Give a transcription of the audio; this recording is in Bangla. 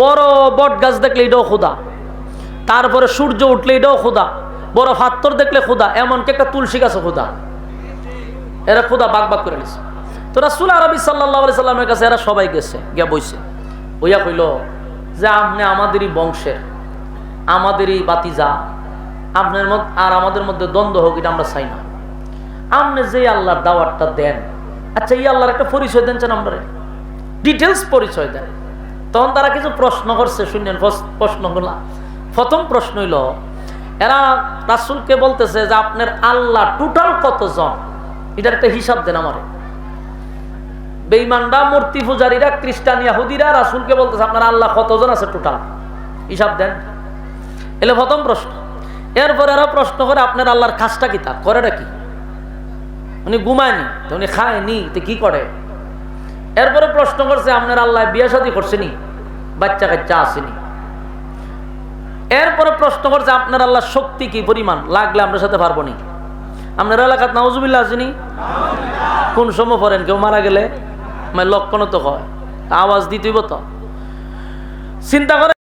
বড় বট গাছ দেখলে এটাও খোদা তারপরে সূর্য উঠলে এটাও খোদা বড় ফাত্তর দেখলে খোদা এমনকি একটা তুলসী গাছও খোদা এরা খোদা বাগ বাগ করে নিছে। তো রাসুল আরবি সাল্লাহ আলি সাল্লামের কাছে এরা সবাই গেছে, গিয়া বইছে। বইয়া কইল, যে আপনি আমাদেরই বংশের, আমাদেরই বাতিজা। আপনার মধ্যে আর আমাদের মধ্যে দ্বন্দ্ব হোক, এটা আমরা চাই না। আপনি যে আল্লাহর দাওয়াতটা দেন আচ্ছা এই আল্লাহর একটা পরিচয় দেন চান আমরা ডিটেলস পরিচয় দেন। তখন তারা কিছু প্রশ্ন করছে, শুনলেন প্রশ্নগুলা। প্রথম প্রশ্ন হইল, এরা রাসুলকে বলতেছে যে আপনার আল্লাহ টোটাল কতজন? এটার একটা হিসাব দেন আমারে। বেইমানরা মূর্তি পূজারীরা, খ্রিস্টান, ইয়াহুদিরা রাসুলকে বলতেছে, আপনার আল্লাহ কতজন আছে টোটাল হিসাব দেন। এলে প্রথম প্রশ্ন। এরপরে এরা প্রশ্ন করে, আপনার আল্লাহর কাজটা কি তা করেটা কি উনি ঘুমায়নি। তো উনি খায়নি। তো কি করে? এরপরে প্রশ্ন করছে, আপনার আল্লাহ বিয়া শাদী করছেনি? বাচ্চা কাচ্চা আসেনি? এরপরে প্রশ্ন করছে, আপনার আল্লাহ শক্তি কি পরিমাণ? লাগলে আপনার সাথে পারব নি। আপনার এলাকাত নাউজুবিল্লা আসেনি? কোন সময় পড়েন? কেউ মারা গেলে? মানে লক্ষণ তো হয় আওয়াজ দিতেইব তো? চিন্তা করে